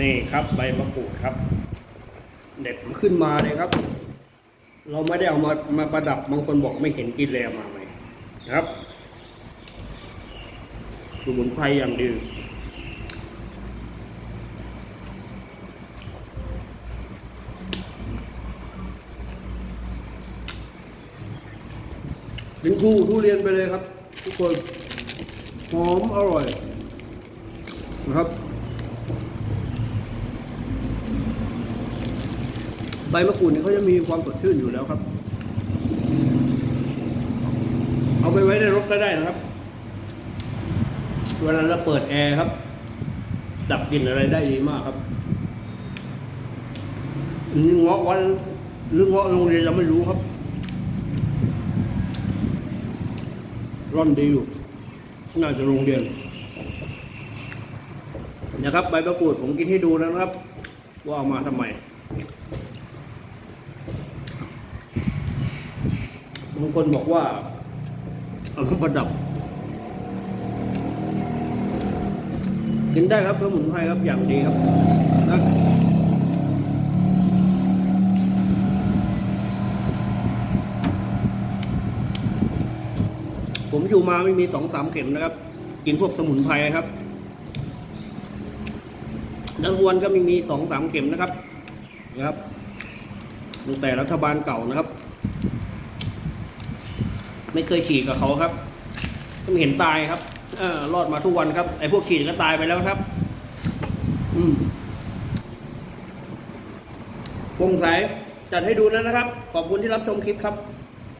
นี่ครับใบมะกรูดครับ เด็ดขึ้นมาเลยครับ เราไม่ได้เอามามาประดับบางคนบอกไม่เห็นกินเลยเอามาไหมครับสมุนไพรอย่างดีเป็นคู่ทุเรียนไปเลยครับ ทุกคน หอมอร่อยนะครับ ใบมะกรูดเนี่ยเขาจะมีความสดชื่นอยู่แล้วครับ เอาไปไว้ในรถก็ได้นะครับ เวลาเราเปิดแอร์ครับ ดับกลิ่นอะไรได้ดีมากครับนนี่เงาะวันหรือเงาะโรงเรียนเราไม่รู้ครับ ร่อนดีอยู่น่าจะโรงเรียนนะครับใบมะกรูดผมกินให้ดูแล้วนะครับ ว่าเอามาทำไม บางคนบอกว่าเอามาประดับกินได้ครับสมุนไพรครับอย่างดีครับนะผมอยู่มาไม่มีสองสามเข็มนะครับ กินพวกสมุนไพรครับนักวนก็ไม่มีสองสามเข็มนะครับนะครับตั้งแต่รัฐบาลเก่านะครับ ไม่เคยฉีดกับเขาครับก็ไม่เห็นตายครับ เออรอดมาทุกวันครับไอ้พวกฉีดก็ตายไปแล้วครับ อืมโปร่งใสจัดให้ดูแล้วนะครับ ขอบคุณที่รับชมคลิปครับ